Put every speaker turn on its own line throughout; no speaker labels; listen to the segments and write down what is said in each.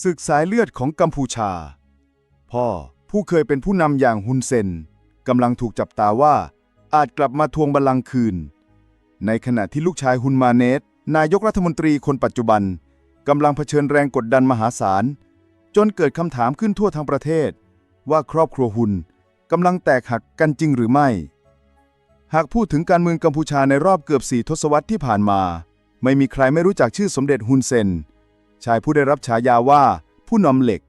ศึกสายเลือดของกัมพูชา พ่อผู้เคยเป็นผู้นำอย่างฮุนเซนกำลังถูกจับตาว่าอาจกลับมาทวงบัลลังก์คืน ในขณะที่ลูกชายฮุนมาเนตนายกรัฐมนตรีคนปัจจุบันกำลังเผชิญแรงกดดันมหาศาล จนเกิดคำถามขึ้นทั่วทั้งประเทศ ว่าครอบครัวฮุนกำลังแตกหักกันจริงหรือไม่ หากพูดถึงการเมืองกัมพูชาในรอบเกือบสี่ทศวรรษที่ผ่านมา ไม่มีใครไม่รู้จักชื่อสมเด็จฮุนเซน ชายผู้ได้รับฉายาว่า ผู้นำเหล็ก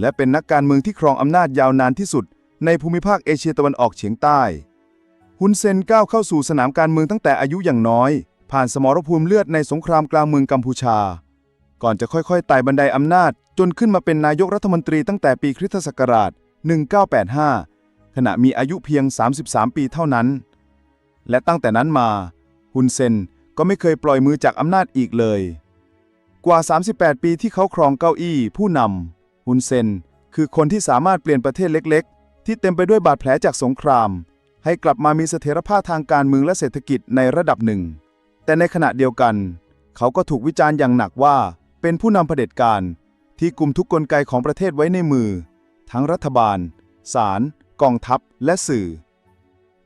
และเป็นนักการเมืองที่ครองอำนาจยาวนานที่สุด ในภูมิภาคเอเชียตะวันออกเฉียงใต้ ฮุนเซนก้าวเข้าสู่สนามการเมืองตั้งแต่อายุอย่างน้อย ผ่านสมรภูมิเลือดในสงครามกลางเมืองกัมพูชา ก่อนจะค่อยๆไต่บันไดอำนาจ จนขึ้นมาเป็นนายกรัฐมนตรีตั้งแต่ปีคริสตศักราช 1985 ขณะมีอายุเพียง 33 ปีเท่านั้น และตั้งแต่นั้นมา ฮุนเซนก็ไม่เคยปล่อยมือจากอำนาจอีกเลย กว่า 38 ปีที่เขาครองเก้าอี้ผู้นำฮุนเซน คือคนที่สามารถเปลี่ยนประเทศเล็กๆ ที่เต็มไปด้วยบาดแผลจากสงคราม ให้กลับมามีเสถียรภาพทางการเมืองและเศรษฐกิจในระดับหนึ่ง แต่ในขณะเดียวกัน เขาก็ถูกวิจารณ์อย่างหนักว่า เป็นผู้นำเผด็จการ ที่กลุ่มทุกกลไกของประเทศไว้ในมือ ทั้งรัฐบาล ศาลกองทัพ และสื่อ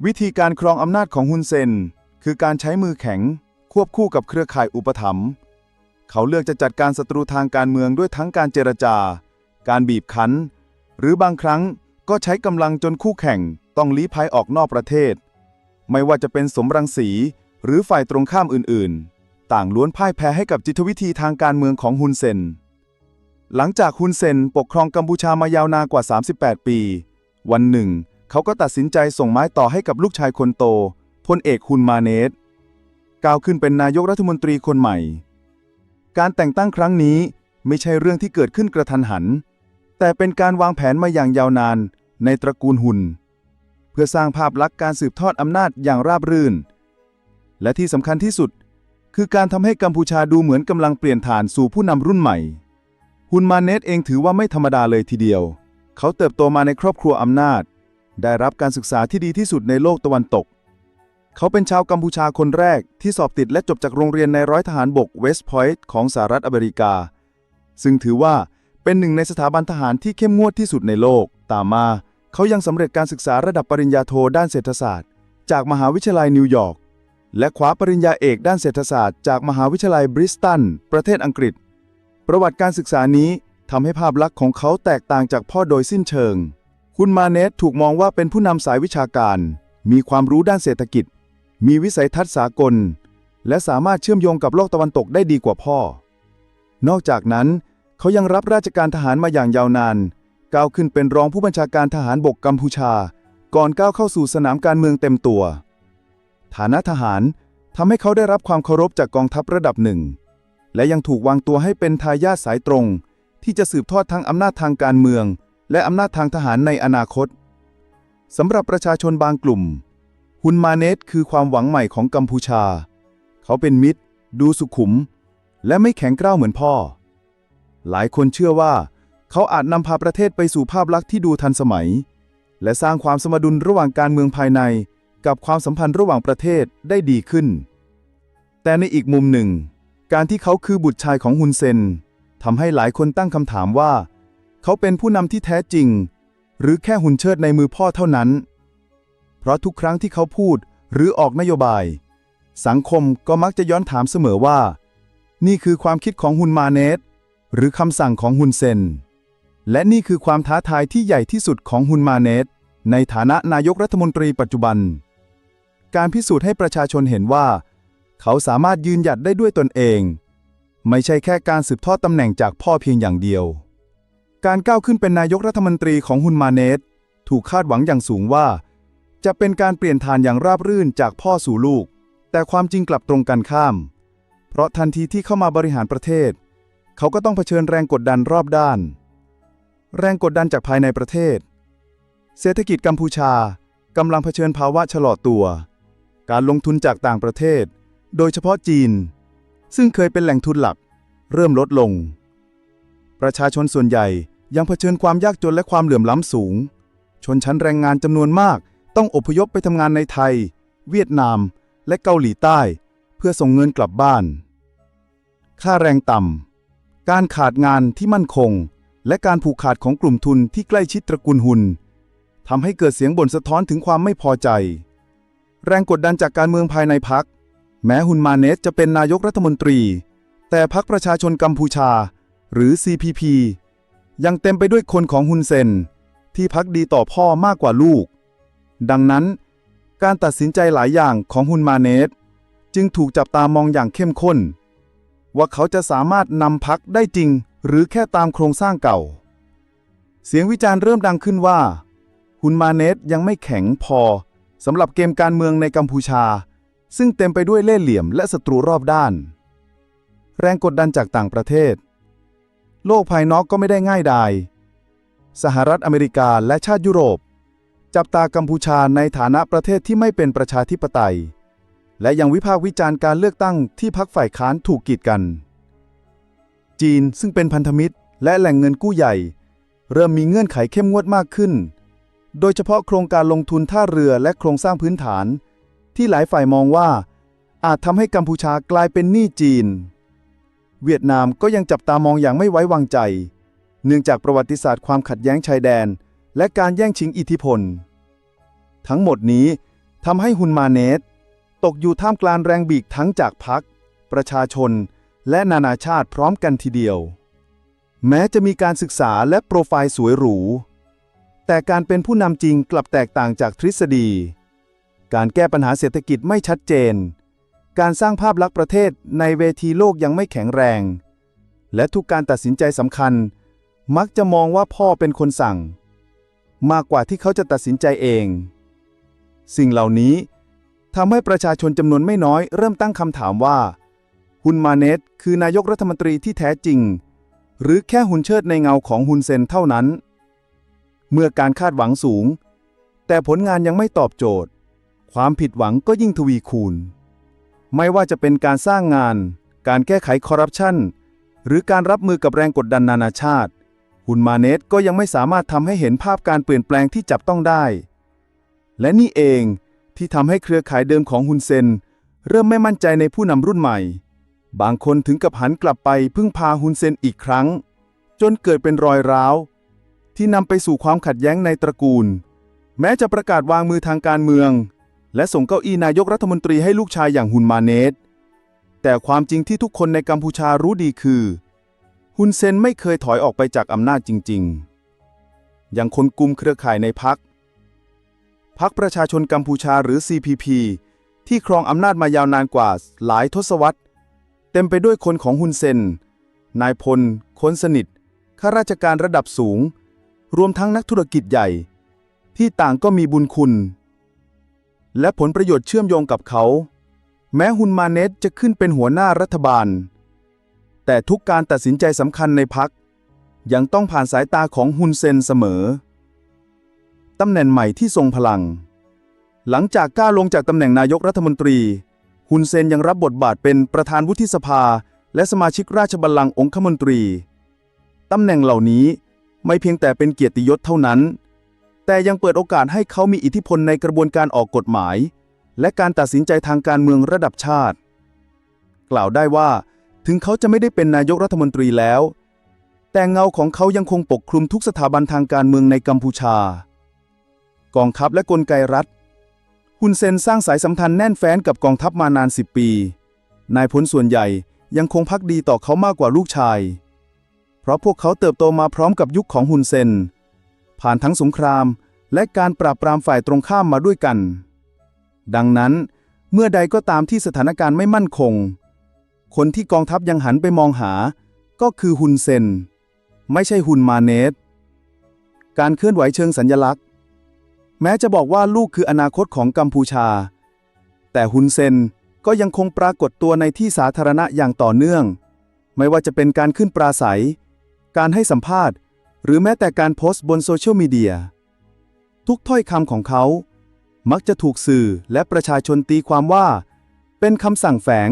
วิธีการครองอำนาจของฮุนเซน คือการใช้มือแข็ง ควบคู่กับเครือข่ายอุปถัมภ์ เขาเลือกจะจัดการศัตรูทางการเมืองด้วยทั้งการเจรจา การบีบคั้น หรือบางครั้งก็ใช้กำลังจนคู่แข่งต้องลี้ภัยออกนอกประเทศ ไม่ว่าจะเป็นสมรังสีหรือฝ่ายตรงข้ามอื่นๆ ต่างล้วนพ่ายแพ้ให้กับจิตวิธีทางการเมืองของฮุนเซน หลังจากฮุนเซนปกครองกัมพูชามายาวนานกว่า 38 ปี วันหนึ่ง เขาก็ตัดสินใจส่งไม้ต่อให้กับลูกชายคนโตพลเอกฮุนมาเนตก้าวขึ้นเป็นนายกรัฐมนตรีคนใหม่ การแต่งตั้งครั้งนี้ไม่ใช่เรื่องที่เกิดขึ้นกระทันหัน แต่เป็นการวางแผนมาอย่างยาวนานในตระกูลหุนเพื่อสร้างภาพลักษณ์การสืบทอดอำนาจอย่างราบรื่น และที่สำคัญที่สุด คือการทำให้กัมพูชาดูเหมือนกำลังเปลี่ยนฐานสู่ผู้นำรุ่นใหม่ ฮุนมาเนตเองถือว่าไม่ธรรมดาเลยทีเดียว เขาเติบโตมาในครอบครัวอำนาจ ได้รับการศึกษาที่ดีที่สุดในโลกตะวันตก เขาเป็นชาวกัมพูชาคนแรกที่สอบติดและจบจากโรงเรียนในร้อยทหารบกเวสต์พอยต์ของสหรัฐอเมริกา ซึ่งถือว่าเป็นหนึ่งในสถาบันทหารที่เข้มงวดที่สุดในโลก ตามมาเขายังสำเร็จการศึกษาระดับปริญญาโทด้านเศรษฐศาสตร์ จากมหาวิทยาลัยนิวยอร์ก และคว้าปริญญาเอกด้านเศรษฐศาสตร์จากมหาวิทยาลัยบริสตัน ประเทศอังกฤษ ประวัติการศึกษานี้ทำให้ภาพลักษณ์ของเขาแตกต่างจากพ่อโดยสิ้นเชิง คุณมาเนตถูกมองว่าเป็นผู้นำสายวิชาการ มีความรู้ด้านเศรษฐกิจ มีวิสัยทัศน์สากล และสามารถเชื่อมโยงกับโลกตะวันตกได้ดีกว่าพ่อ นอกจากนั้น เขายังรับราชการทหารมาอย่างยาวนาน ก้าวขึ้นเป็นรองผู้บัญชาการทหารบกกัมพูชา ก่อนก้าวเข้าสู่สนามการเมืองเต็มตัว ฐานะทหารทำให้เขาได้รับความเคารพจากกองทัพระดับหนึ่ง และยังถูกวางตัวให้เป็นทายาทสายตรง ที่จะสืบทอดทั้งอำนาจทางการเมือง และอำนาจทางทหารในอนาคตสำหรับประชาชนบางกลุ่ม ฮุนมาเนตคือความหวังใหม่ของกัมพูชา เขาเป็นมิตร ดูสุขุม และไม่แข็งกร้าวเหมือนพ่อ หลายคนเชื่อว่า เขาอาจนำพาประเทศไปสู่ภาพลักษณ์ที่ดูทันสมัย และสร้างความสมดุลระหว่างการเมืองภายใน กับความสัมพันธ์ระหว่างประเทศได้ดีขึ้น แต่ในอีกมุมหนึ่ง การที่เขาคือบุตรชายของฮุนเซนทำให้หลายคนตั้งคำถามว่า เขาเป็นผู้นำที่แท้จริง หรือแค่หุ่นเชิดในมือพ่อเท่านั้น เพราะทุกครั้งที่เขาพูดหรือออกนโยบาย สังคมก็มักจะย้อนถามเสมอว่า นี่คือความคิดของฮุนมาเนตหรือคำสั่งของฮุนเซน และนี่คือความท้าทายที่ใหญ่ที่สุดของฮุนมาเนตในฐานะนายกรัฐมนตรีปัจจุบัน การพิสูจน์ให้ประชาชนเห็นว่า เขาสามารถยืนหยัดได้ด้วยตนเอง ไม่ใช่แค่การสืบทอดตำแหน่งจากพ่อเพียงอย่างเดียว การก้าวขึ้นเป็นนายกรัฐมนตรีของฮุนมาเนตถูกคาดหวังอย่างสูงว่า จะเป็นการเปลี่ยนทานอย่างราบรื่นจากพ่อสู่ลูก แต่ความจริงกลับตรงกันข้าม เพราะทันทีที่เข้ามาบริหารประเทศ เขาก็ต้องเผชิญแรงกดดันรอบด้าน แรงกดดันจากภายในประเทศ เศรษฐกิจกัมพูชากำลังเผชิญภาวะชะลอตัว การลงทุนจากต่างประเทศ โดยเฉพาะจีน ซึ่งเคยเป็นแหล่งทุนหลัก เริ่มลดลง ประชาชนส่วนใหญ่ยังเผชิญความยากจนและความเหลื่อมล้ำสูง ชนชั้นแรงงานจำนวนมาก ต้องอพยพไปทำงานในไทย เวียดนาม และเกาหลีใต้ เพื่อส่งเงินกลับบ้าน ค่าแรงต่ำ การขาดงานที่มั่นคง และการผูกขาดของกลุ่มทุนที่ใกล้ชิดตระกูลหุนทำให้เกิดเสียงบ่นสะท้อนถึงความไม่พอใจ แรงกดดันจากการเมืองภายในพัก แม้ฮุนมาเนสจะเป็นนายกรัฐมนตรี แต่พักประชาชนกัมพูชา หรือ CPP ยังเต็มไปด้วยคนของฮุนเซนที่พักดีต่อพ่อมากกว่าลูก ดังนั้น การตัดสินใจหลายอย่างของฮุนมาเนสจึงถูกจับตามองอย่างเข้มข้น ว่าเขาจะสามารถนำพักได้จริง หรือแค่ตามโครงสร้างเก่า เสียงวิจารณ์เริ่มดังขึ้นว่า ฮุนมาเนสยังไม่แข็งพอสำหรับเกมการเมืองในกัมพูชา ซึ่งเต็มไปด้วยเล่ห์เหลี่ยมและศัตรูรอบด้าน แรงกดดันจากต่างประเทศ โลกภายนอกก็ไม่ได้ง่ายดาย สหรัฐอเมริกาและชาติยุโรป จับตากัมพูชาในฐานะประเทศที่ไม่เป็นประชาธิปไตย และยังวิพากษ์วิจารณ์การเลือกตั้งที่พักฝ่ายค้านถูกกีดกัน จีนซึ่งเป็นพันธมิตรและแหล่งเงินกู้ใหญ่ เริ่มมีเงื่อนไขเข้มงวดมากขึ้น โดยเฉพาะโครงการลงทุนท่าเรือและโครงสร้างพื้นฐาน ที่หลายฝ่ายมองว่า อาจทำให้กัมพูชากลายเป็นหนี้จีน เวียดนามก็ยังจับตามองอย่างไม่ไว้วางใจ เนื่องจากประวัติศาสตร์ความขัดแย้งชายแดน และการแย่งชิงอิทธิพล ทั้งหมดนี้ทำให้ฮุนมาเนส ตกอยู่ท่ามกลางแรงบีบทั้งจากพรรคประชาชน และนานาชาติพร้อมกันทีเดียว แม้จะมีการศึกษาและโปรไฟล์สวยหรู แต่การเป็นผู้นำจริงกลับแตกต่างจากทฤษฎี การแก้ปัญหาเศรษฐกิจไม่ชัดเจน การสร้างภาพลักษณ์ประเทศในเวทีโลกยังไม่แข็งแรง และทุกการตัดสินใจสำคัญ มักจะมองว่าพ่อเป็นคนสั่ง มากกว่าที่เขาจะตัดสินใจเอง สิ่งเหล่านี้ทำให้ประชาชนจำนวนไม่น้อยเริ่มตั้งคำถามว่า ฮุนมาเนตคือนายกรัฐมนตรีที่แท้จริง หรือแค่หุ่นเชิดในเงาของฮุนเซนเท่านั้น เมื่อการคาดหวังสูง แต่ผลงานยังไม่ตอบโจทย์ ความผิดหวังก็ยิ่งทวีคูณ ไม่ว่าจะเป็นการสร้างงาน การแก้ไขคอร์รัปชันหรือการรับมือกับแรงกดดันนานาชาติ ฮุนมาเนตก็ยังไม่สามารถทำให้เห็นภาพการเปลี่ยนแปลงที่จับต้องได้ และนี่เองที่ทำให้เครือข่ายเดิมของฮุนเซน เริ่มไม่มั่นใจในผู้นำรุ่นใหม่ บางคนถึงกับหันกลับไปพึ่งพาฮุนเซนอีกครั้ง จนเกิดเป็นรอยร้าว ที่นำไปสู่ความขัดแย้งในตระกูล แม้จะประกาศวางมือทางการเมือง และส่งเก้าอี้นายกรัฐมนตรีให้ลูกชายอย่างฮุนมาเนตแต่ความจริงที่ทุกคนในกัมพูชารู้ดีคือ ฮุนเซนไม่เคยถอยออกไปจากอำนาจจริง ๆ อย่างคนกลุ่มเครือข่ายในพักพรรคประชาชนกัมพูชาหรือ CPP ที่ครองอำนาจมายาวนานกว่าหลายทศวรรษ เต็มไปด้วยคนของฮุนเซน นายพล คนสนิท ข้าราชการระดับสูง รวมทั้งนักธุรกิจใหญ่ ที่ต่างก็มีบุญคุณ และผลประโยชน์เชื่อมโยงกับเขา แม้ฮุนมาเนตจะขึ้นเป็นหัวหน้ารัฐบาล แต่ทุกการตัดสินใจสำคัญในพักยังต้องผ่านสายตาของฮุนเซนเสมอ ตำแหน่งใหม่ที่ทรงพลัง หลังจากก้าวลงจากตำแหน่งนายกรัฐมนตรีฮุนเซนยังรับบทบาทเป็นประธานวุฒิสภา และสมาชิกราชบัลลังก์องคมนตรี ตำแหน่งเหล่านี้ไม่เพียงแต่เป็นเกียรติยศเท่านั้น แต่ยังเปิดโอกาสให้เขามีอิทธิพลในกระบวนการออกกฎหมาย และการตัดสินใจทางการเมืองระดับชาติ กล่าวได้ว่า ถึงเขาจะไม่ได้เป็นนายกรัฐมนตรีแล้ว แต่เงาของเขายังคงปกคลุมทุกสถาบันทางการเมืองในกัมพูชา กองทัพและกลไกรัฐฮุนเซนสร้างสายสัมพันธ์แน่นแฟ้นกับกองทัพมานาน10ปี นายพลส่วนใหญ่ยังคงพักดีต่อเขามากกว่าลูกชาย เพราะพวกเขาเติบโตมาพร้อมกับยุคของฮุนเซน ผ่านทั้งสงครามและการปราบปรามฝ่ายตรงข้ามมาด้วยกัน ดังนั้น เมื่อใดก็ตามที่สถานการณ์ไม่มั่นคง คนที่กองทัพยังหันไปมองหา ก็คือฮุนเซน ไม่ใช่ฮุนมาเนตการเคลื่อนไหวเชิงสัญญลักษณ์ แม้จะบอกว่าลูกคืออนาคตของกัมพูชา แต่ฮุนเซนก็ยังคงปรากฏตัวในที่สาธารณะอย่างต่อเนื่อง ไม่ว่าจะเป็นการขึ้นปราศัย การให้สัมภาษณ์ หรือแม้แต่การโพสต์บนโซเชียลมีเดีย ทุกถ้อยคำของเขา มักจะถูกสื่อและประชาชนตีความว่า เป็นคำสั่งแฝง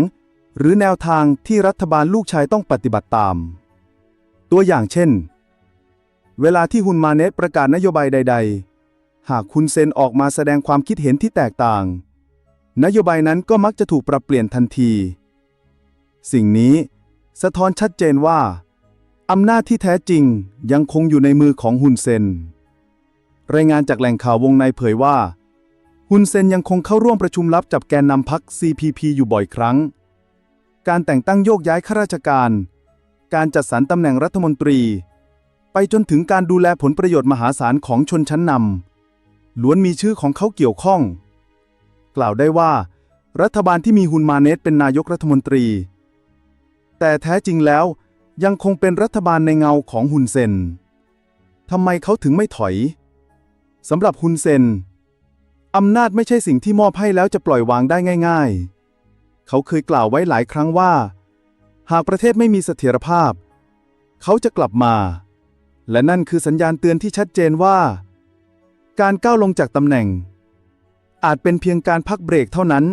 หรือแนวทางที่รัฐบาลลูกชายต้องปฏิบัติตาม ตัวอย่างเช่น เวลาที่ฮุนมาเนตประกาศนโยบายใด ๆ หากคุณเซนออกมาแสดงความคิดเห็นที่แตกต่าง นโยบายนั้นก็มักจะถูกปรับเปลี่ยนทันที สิ่งนี้สะท้อนชัดเจนว่า อำนาจที่แท้จริงยังคงอยู่ในมือของฮุนเซน รายงานจากแหล่งข่าววงในเผยว่าฮุนเซนยังคงเข้าร่วมประชุมลับจับแกนนำพรรค CPP อยู่บ่อยครั้ง การแต่งตั้งโยกย้ายข้าราชการ การจัดสรรตำแหน่งรัฐมนตรี ไปจนถึงการดูแลผลประโยชน์มหาศาลของชนชั้นนำล้วนมีชื่อของเขาเกี่ยวข้อง กล่าวได้ว่า รัฐบาลที่มีฮุนมาเนตเป็นนายกรัฐมนตรี แต่แท้จริงแล้วยังคงเป็นรัฐบาลในเงาของฮุนเซนทำไมเขาถึงไม่ถอยสำหรับฮุนเซนอำนาจไม่ใช่สิ่งที่มอบให้แล้วจะปล่อยวางได้ง่าย ๆ เขาเคยกล่าวไว้หลายครั้งว่า หากประเทศไม่มีเสถียรภาพ เขาจะกลับมา และนั่นคือสัญญาณเตือนที่ชัดเจนว่า การก้าวลงจากตำแหน่ง อาจเป็นเพียงการพักเบรกเท่านั้น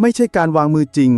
ไม่ใช่การวางมือจริง